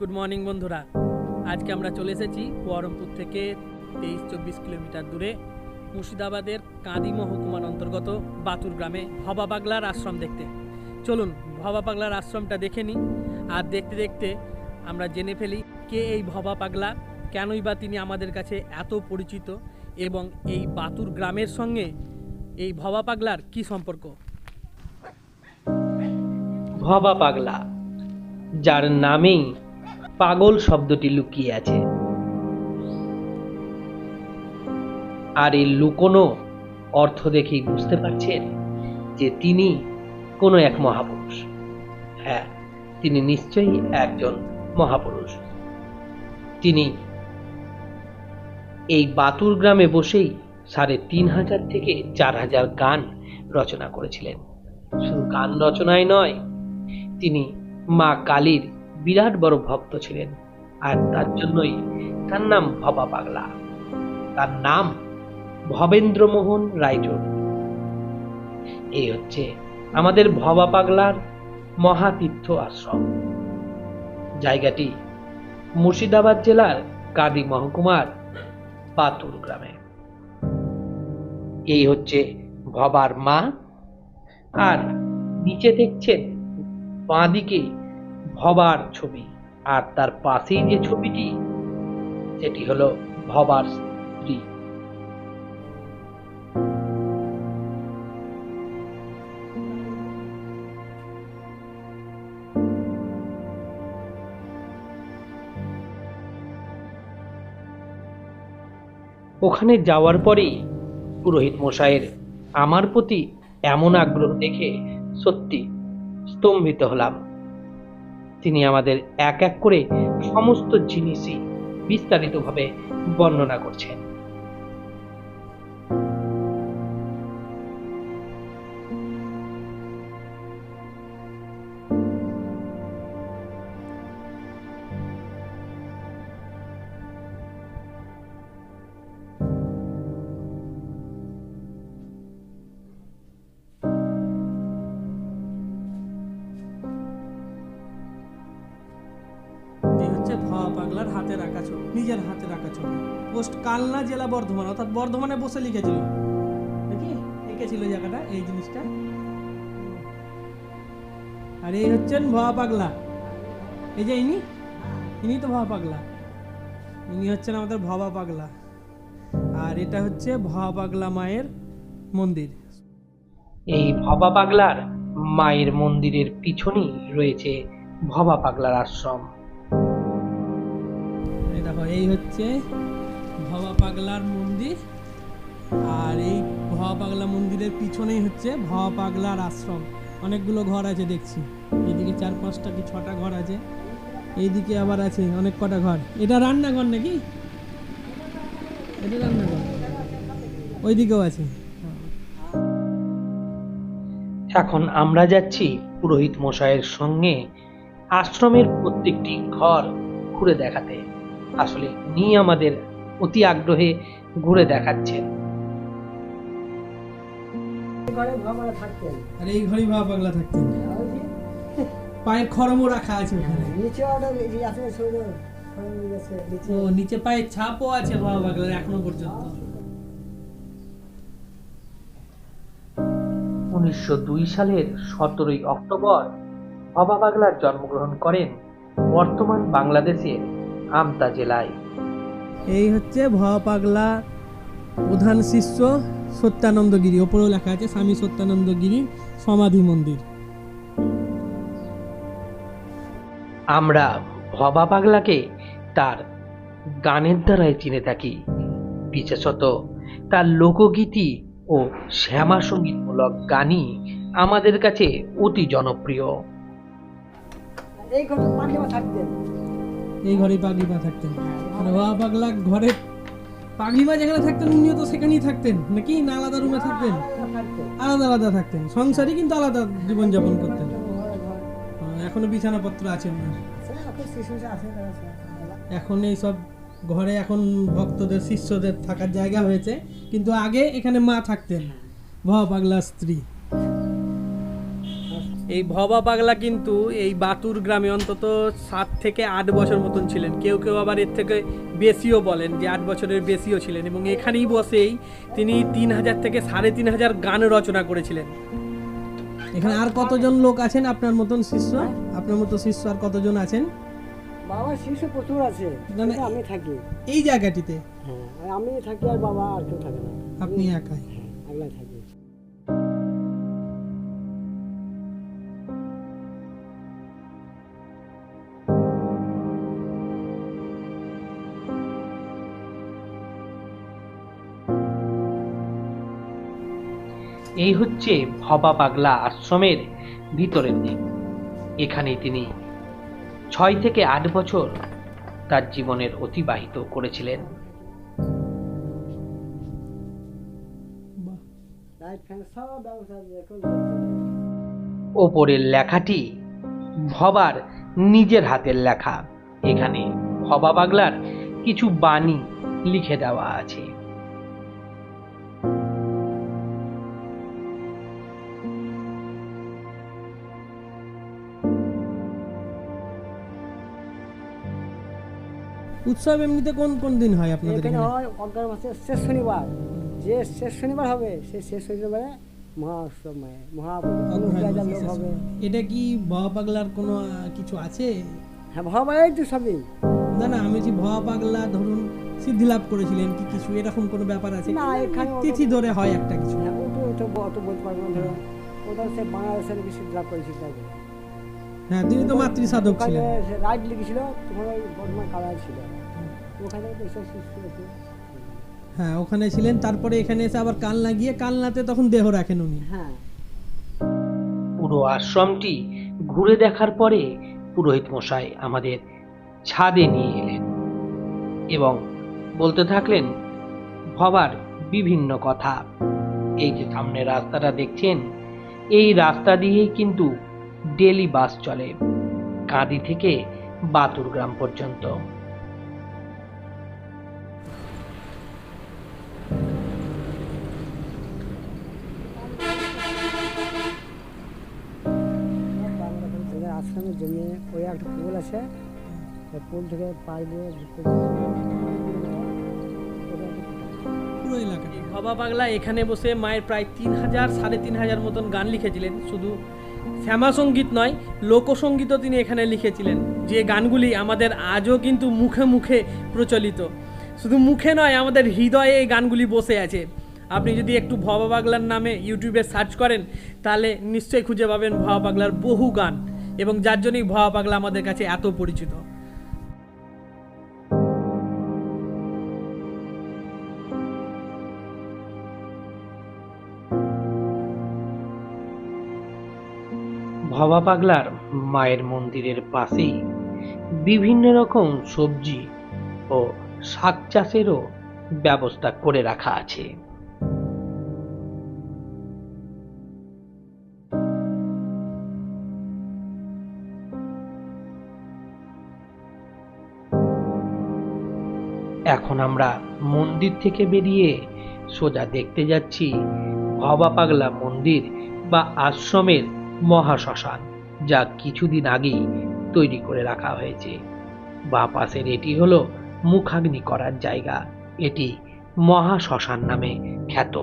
Good morning বন্ধুরা। আজকে আমরা চলে এসেছি বহরমপুর থেকে তেইশ চব্বিশ কিলোমিটার দূরে মুর্শিদাবাদের কাঁদি মহকুমার অন্তর্গত বাতুর গ্রামে ভবা পাগলার আশ্রম দেখতে। চলুন, ভবা পাগলার আশ্রমটা দেখে নিই আর দেখতে দেখতে আমরা জেনে ফেলি কে এই ভবা পাগলা, কেনই বা তিনি আমাদের কাছে এত পরিচিত এবং এই বাতুর গ্রামের সঙ্গে এই ভবা পাগলার কি সম্পর্ক? ভবা পাগলা, যার নামেই পাগল শব্দটি লুকিয়ে আছে। আর এই লুকোনো অর্থ দেখেই বুঝতে পারছেন যে তিনি কোনো এক মহাপুরুষ। হ্যাঁ তিনি নিশ্চয়ই একজন মহাপুরুষ। তিনি এই বাতুর গ্রামে বসেই সাড়ে তিন হাজার থেকে চার হাজার গান রচনা করেছিলেন। শুধু গান রচনায় নয়, তিনি মা কালীর বিরাট বড় ভক্ত ছিলেন আর তার জন্যই তার নাম ভবা পাগলা। তার নাম ভবেন্দ্রমোহন রায়চৌধুরী। এই হচ্ছে আমাদের ভবা পাগলার মহাতীর্থ আশ্রম। জায়গাটি মুর্শিদাবাদ জেলার কাদি মহকুমার পাতুর গ্রামে। এই হচ্ছে ভবার মা। আর নিচে দেখছেন বাঁদিকে ভবার ছবি। আর তার পাশেই যে ছবিটি, সেটি হলো ভবার স্ত্রী। ওখানে যাওয়ার পরেই পুরোহিত মশাইয়ের আমার প্রতি এমন আগ্রহ দেখে সত্যি স্তম্ভিত হলাম। তিনি আমাদের এক এক করে সমস্ত জিনিসই বিস্তারিতভাবে বর্ণনা করছেন। ভাবা পাগলার হাতে রাখা ছবি নিজের হাতে রাখা ছবি পোস্ট কালনা জেলা বর্ধমান, অর্থাৎ বর্ধমানে বসে লিখেছিল। নাকি? লিখেছিল জায়গাটা, এই জিনিসটা। আর এই হচ্ছেন ভাবা পাগলা। এই যে ইনি ইনি তো ভাবা পাগলা। ইনি হচ্ছেন আমাদের ভবা পাগলা। আর এটা হচ্ছে ভাবা পাগলা মায়ের মন্দির। এই ভবা পাগলার মায়ের মন্দিরের পিছনেই রয়েছে ভবা পাগলার আশ্রম। এই হচ্ছে ভবা পাগলার মন্দির। আর এই ভবা পাগলা মন্দিরের পিছনেই হচ্ছে ভবা পাগলার আশ্রম। অনেকগুলো ঘর আছে দেখছি। এদিকে চার পাঁচটা কি ছটা ঘর আছে। এইদিকে আবার আছে অনেক কটা ঘর। এটা রান্নাঘর নাকি? এটা রান্নাঘর। ওইদিকেও আছে। এখন আমরা যাচ্ছি পুরোহিত মশাইয়ের সঙ্গে আশ্রমের প্রত্যেকটি ঘর ঘুরে দেখাতে। আসলে উনি আমাদের অতি আগ্রহে ঘুরে দেখাচ্ছেন। আর এই ঘরেই ভবা পাগলা থাকতেন। পায়ে খরমও রাখা আছে ওখানে। নিচে অর্ডার বেশি আছে শুধু ফোন গেছে নিচে। ও নিচে পায়ে ছাপও আছে ভবা পাগলার এখনও পর্যন্ত। উনিশশো দুই সালের সতেরোই অক্টোবর ভবা পাগলার জন্মগ্রহণ করেন বর্তমান বাংলাদেশের আমতা জেলায়। এই হচ্ছে ভবা পাগলা প্রধান শিষ্য সত্যানন্দগিরি। ওপরেও লেখা আছে স্বামী সত্যানন্দগিরি সমাধি মন্দির। আমরা ভবা পাগলাকে তার গানের দ্বারাই চিনে থাকি। বিশেষত তার লোকগীতি ও শ্যামা সঙ্গীতমূলক গানই আমাদের কাছে অতি জনপ্রিয়। এই এই ঘরে পাগলিমা থাকতেন। মানে ভবা পাগলা ঘরে পাগলিমা যেখানে থাকতেন, উনিও তো সেখানেই থাকতেন। নাকি না আলাদা রুমে থাকতেন থাকতেন? আলাদা আলাদা থাকতেন। সংসারই কিন্তু আলাদা জীবনযাপন করতেন। এখনও বিছানাপত্র আছে ওনার। এখন এই সব ঘরে এখন ভক্তদের, শিষ্যদের থাকার জায়গা হয়েছে। কিন্তু আগে এখানে মা থাকতেন। ভবা পাগলা স্ত্রী। এই ভবা পাগলা কিন্তু এই বাতুর গ্রামে অন্তত সাত থেকে আট বছর মতন ছিলেন। কেউ কেউ আবার এর থেকে বেশিও বলেন যে আট বছরের বেশিও ছিলেন এবং এখানেই বসেই তিনি তিন হাজার থেকে সাড়ে তিন হাজার গান রচনা করেছিলেন। এখানে আর কতজন লোক আছেন আপনার মতন শিষ্য? আপনার মতো শিষ্য আর কতজন আছেন? বাবার শিশু প্রচুর আছে। না, না, কিন্তু আমি থাকি। এই জায়গাটিতে? হ্যাঁ আমি থাকি আর বাবা আর কেউ থাকে না। আপনি একাই? হ্যাঁ একলাই থাকি। এই হচ্ছে ভবা পাগলা আশ্রমের ভিতরের দিক। এখানে তিনি ছয় থেকে আট বছর তার জীবনের অতিবাহিত করেছিলেন। ওপরের লেখাটি ভবার নিজের হাতের লেখা। এখানে ভবা পাগলার কিছু বাণী লিখে দেওয়া আছে। উৎসব এমনিতে কোন কোন দিন হয় আপনাদের এখানে হয় মাসের শেষ শনিবার। যে শেষ শনিবার হবে সেই শেষ শনিবারে মানে লোক শেষ হবে। এটা কি ভবা পাগলার কোনো কিছু আছে? হ্যাঁ ভবাই তো সবই। না না আমি বলছি ভবা পাগলা ধরুন সিদ্ধি লাভ করেছিলেন কি কিছু এরকম কোনো ব্যাপার আছে? না, এখানে তিথি ধরে হয় একটা কিছু। হ্যাঁ ওটা ওটা অত বলতে পারব না ওটা সে বাংলাদেশের বেশি লাভ করেছিল হ্যাঁ তিনি তো মাতৃ সাধক ছিলেন। রাইড লিখেছিল তোমার ওই বর্ধমান কালার ছিল। ওখানে এসব আছে হ্যাঁ ওখানে ছিলেন তারপরে এখানে এসে আবার কান লাগিয়ে কালনাতে তখন দেহ রাখেন উনি। হ্যাঁ। পুরো আশ্রমটি ঘুরে দেখার পরে পুরোহিত মশাই আমাদের ছাদে নিয়ে এলেন এবং বলতে থাকলেন ভবার বিভিন্ন কথা। এই যে সামনে রাস্তাটা দেখছেন এই রাস্তা দিয়েই কিন্তু ডেলি বাস চলে, কাঁদি থেকে বাতুর গ্রাম পর্যন্ত। আশ্রমের জমি ওই একটা পুল আছে পুল থেকে পাড় দিয়ে ভবা পাগলা এখানে বসে মায়ের প্রায় তিন হাজার, সাড়ে তিন হাজার মতন গান লিখেছিলেন। শুধু শ্যামা সংগীত নয় লোকসঙ্গীতও তিনি এখানে লিখেছিলেন। যে গানগুলি আমাদের আজও কিন্তু মুখে মুখে প্রচলিত। শুধু মুখে নয়, আমাদের হৃদয়ে এই গানগুলি বসে আছে। আপনি যদি একটু ভবা পাগলার নামে ইউটিউবে সার্চ করেন, তাহলে নিশ্চয়ই খুঁজে পাবেন ভবা পাগলার বহু গান। এবং যার জন্যই ভবা পাগলা আমাদের কাছে এত পরিচিত। ভবা পাগলার মায়ের মন্দিরের পাশেই বিভিন্ন রকম সবজি ও শাক চাষেরও ব্যবস্থা করে রাখা আছে। এখন আমরা মন্দির থেকে বেরিয়ে সোজা দেখতে যাচ্ছি ভবা পাগলা মন্দির বা আশ্রমের মহাশ্মশান, যা কিছুদিন আগেই তৈরি করে রাখা হয়েছে। বা পাশের এটি হল মুখাগ্নি করার জায়গা। এটি মহাশ্মশান নামে খ্যাত।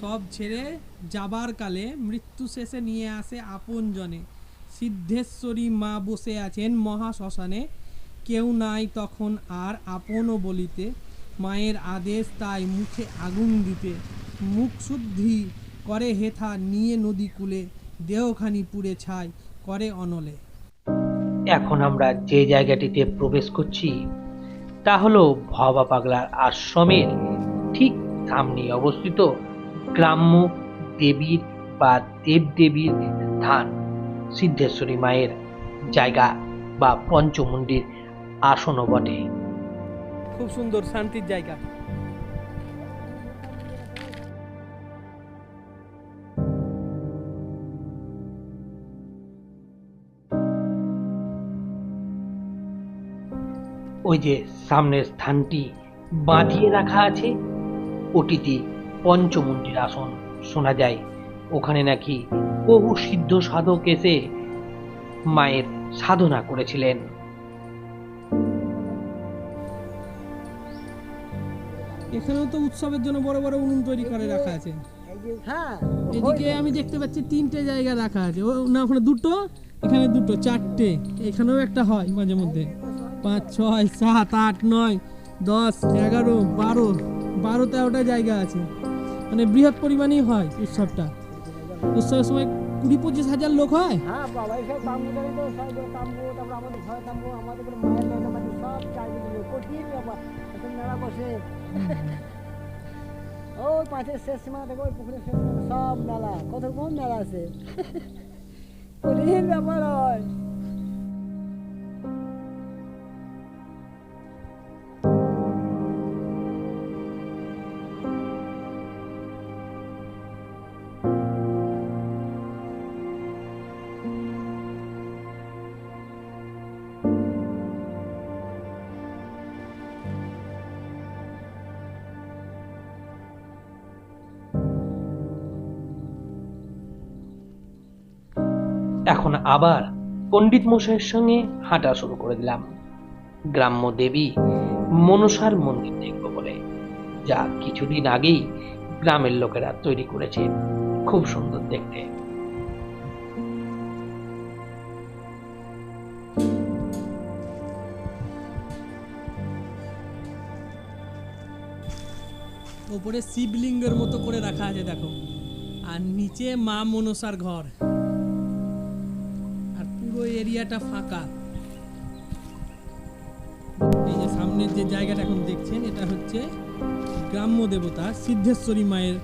সব ছেড়ে যাবার কালে মৃত্যু শেষে নিয়ে আসে আপন জনে। সিদ্ধেশ্বরী মা বসে আছেন মহা শ্মশানে কেউ নাই তখন আর আপনও বলিতে। মায়ের আদেশ তাই মুখে আগুন দিতে। মুখ শুদ্ধি করে হেথা নিয়ে নদী কূলে দেহখানি পুড়ে ছাই করে অনলে। এখন আমরা যে জায়গাটিতে প্রবেশ করছি তা হলো ভবা পাগলার আশ্রমের ঠিক সামনে অবস্থিত গ্রাম্য দেবীর বা দেবদেবীর স্থান। সিদ্ধেশ্বরী মায়ের জায়গা বা পঞ্চমুণ্ডির আসনও বটে। খুব সুন্দর শান্তির জায়গা। ওই যে সামনের স্থানটি বাঁধিয়ে রাখা আছে ওটিতে পঞ্চমুণ্ডির আসন শোনা যায়। ওখানে নাকি বহু সিদ্ধ সাধক এসে মায়ের সাধনা করেছিলেন। এখানেও তো উৎসবের জন্য বড় বড় উনুন তৈরি করে রাখা আছে। হ্যাঁ। এদিকে আমি দেখতে পাচ্ছি তিনটে জায়গা রাখা আছে। ও না ওখানে দুটো এখানে দুটো চারটে। এখানেও একটা হয় মাঝে মধ্যে। পাঁচ ছয় সাত আট নয় দশ এগারো বারো বারো তেরোটা জায়গা আছে। মানে বৃহৎ পরিমাণেই হয় উৎসবটা। উৎসবের সময় কুড়ি পঁচিশ হাজার লোক হয়? হ্যাঁ কোনো ওই শেষ সীমা থেকে ওই পুকুরের শেষ সব মেলা কত রকম মেলা আছে? কঠিন ব্যাপার হয়। এখন আবার পণ্ডিত মশাইয়ের সঙ্গে হাঁটা শুরু করে দিলাম। গ্রাম্য দেবী মনসার মন্দির দেখব বলে। যা কিছুদিন আগেই গ্রামের লোকেরা তৈরি করেছে খুব সুন্দর দেখতে। ওপরে শিবলিঙ্গের মতো করে রাখা আছে, দেখো। আর নিচে মা মনসার ঘর। এরিয়াটা ফাঁকা। এই যে সামনের যে জায়গাটা এখন দেখছেন, এটা হচ্ছে গ্রাম্য দেবতা সিদ্ধেশ্বরী মায়ের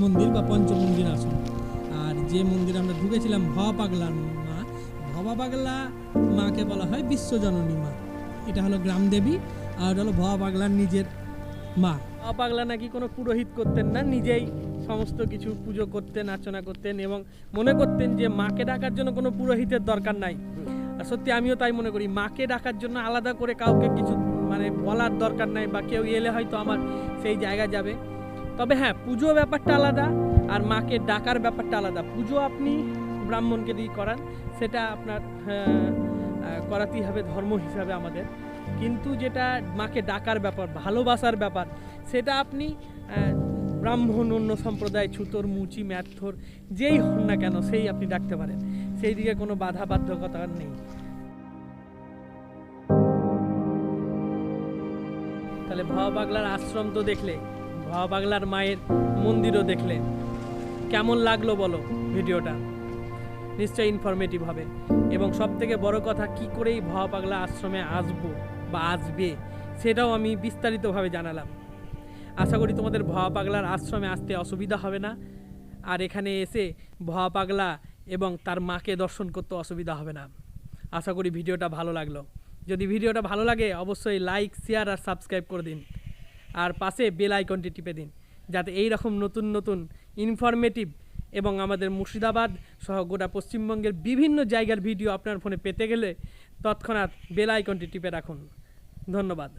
মন্দির বা পঞ্চমন্দির আসন। আর যে মন্দিরে আমরা ঢুকেছিলাম ভবা পাগলার মা ভবা পাগলা মাকে বলা হয় বিশ্বজননী মা। এটা হলো গ্রাম দেবী আর হলো ভবা পাগলার নিজের মা। ভবা পাগলা নাকি কোনো পুরোহিত করতেন না, নিজেই সমস্ত কিছু পুজো করতেন অর্চনা করতেন এবং মনে করতেন যে মাকে ডাকার জন্য কোনো পুরোহিতের দরকার নাই। আর সত্যি আমিও তাই মনে করি মাকে ডাকার জন্য আলাদা করে কাউকে কিছু মানে বলার দরকার নাই বা কেউ এলে হয়তো আমার সেই জায়গা যাবে। তবে হ্যাঁ পুজো ব্যাপারটা আলাদা আর মাকে ডাকার ব্যাপারটা আলাদা। পুজো আপনি ব্রাহ্মণকে দিয়ে করান সেটা আপনার আহ, করাতেই হবে ধর্ম হিসাবে আমাদের। কিন্তু যেটা মাকে ডাকার ব্যাপার ভালোবাসার ব্যাপার সেটা আপনি ব্রাহ্মণ, অন্য সম্প্রদায়, ছুতর, মুচি, ম্যাথর, যেই হন না কেন, সেই আপনি ডাকতে পারেন। সেই দিকে কোনো বাধা বাধ্যকতা নেই। তাহলে ভাবা পাগলার আশ্রম তো দেখলে, ভাবা পাগলার মায়ের মন্দিরও দেখলে। কেমন লাগল বলো ভিডিওটা? নিশ্চয়ই ইনফরমেটিভ হবে। এবং সব থেকে বড় কথা, কি করেই ভাবা পাগলা আশ্রমে আসব বা আসবে, সেটাও আমি বিস্তারিতভাবে জানালাম। আশা করি তোমাদের ভয়া পাগলার আশ্রমে আসতে অসুবিধা হবে না। আর এখানে এসে ভয়া পাগলা এবং তার মাকে দর্শন করতে অসুবিধা হবে না। আশা করি ভিডিওটা ভালো লাগল। যদি ভিডিওটা ভালো লাগে, অবশ্যই লাইক শেয়ার আর সাবস্ক্রাইব করে দিন। আর পাশে বেল আইকনটি টিপে দিন, যাতে এই রকম নতুন নতুন ইনফরমেটিভ এবং আমাদের মুর্শিদাবাদ সহ গোটা পশ্চিমবঙ্গের বিভিন্ন জায়গার ভিডিও আপনার ফোনে পেতে গেলে তৎক্ষণাৎ বেল আইকনটি টিপে রাখুন। ধন্যবাদ।